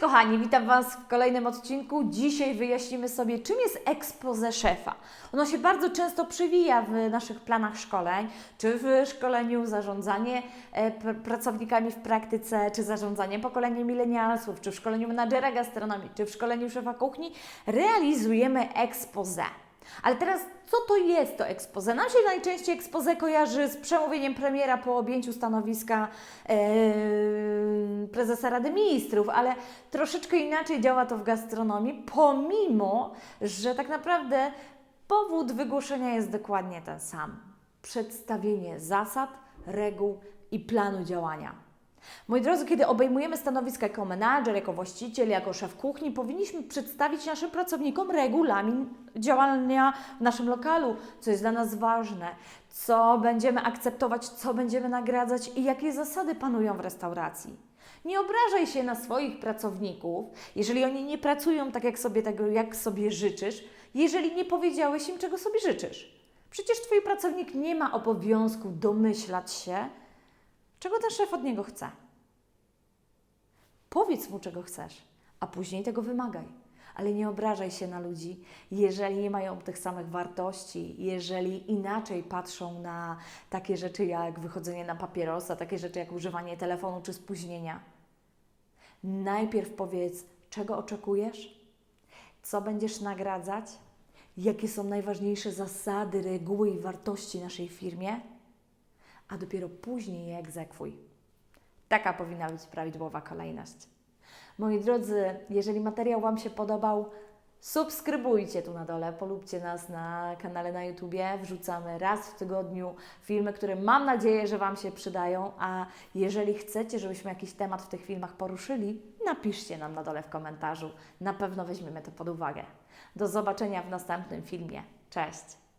kochani, witam Was w kolejnym odcinku. Dzisiaj wyjaśnimy sobie, czym jest expose szefa. Ono się bardzo często przewija w naszych planach szkoleń, czy w szkoleniu zarządzanie e, pr- pracownikami w praktyce, czy zarządzanie pokoleniem milenialsów, czy w szkoleniu menadżera gastronomii, czy w szkoleniu szefa kuchni. Realizujemy expose. Ale teraz, co to jest to expose? Nam się najczęściej expose kojarzy z przemówieniem premiera po objęciu stanowiska e, prezesa Rady Ministrów, ale troszeczkę inaczej działa to w gastronomii, pomimo, że tak naprawdę powód wygłoszenia jest dokładnie ten sam. Przedstawienie zasad, reguł i planu działania. Moi drodzy, kiedy obejmujemy stanowiska jako menadżer, jako właściciel, jako szef kuchni, powinniśmy przedstawić naszym pracownikom regulamin działania w naszym lokalu, co jest dla nas ważne, co będziemy akceptować, co będziemy nagradzać i jakie zasady panują w restauracji. Nie obrażaj się na swoich pracowników, jeżeli oni nie pracują tak, jak sobie, tego, jak sobie życzysz, jeżeli nie powiedziałeś im, czego sobie życzysz. Przecież Twój pracownik nie ma obowiązku domyślać się, czego ten szef od niego chce. Powiedz mu, czego chcesz, a później tego wymagaj. Ale nie obrażaj się na ludzi, jeżeli nie mają tych samych wartości, jeżeli inaczej patrzą na takie rzeczy jak wychodzenie na papierosa, takie rzeczy jak używanie telefonu czy spóźnienia. Najpierw powiedz, czego oczekujesz, co będziesz nagradzać, jakie są najważniejsze zasady, reguły i wartości naszej firmie, a dopiero później je egzekwuj. Taka powinna być prawidłowa kolejność. Moi drodzy, jeżeli materiał Wam się podobał, subskrybujcie tu na dole, polubcie nas na kanale na YouTubie. Wrzucamy raz w tygodniu filmy, które mam nadzieję, że Wam się przydają. A jeżeli chcecie, żebyśmy jakiś temat w tych filmach poruszyli, napiszcie nam na dole w komentarzu. Na pewno weźmiemy to pod uwagę. Do zobaczenia w następnym filmie. Cześć!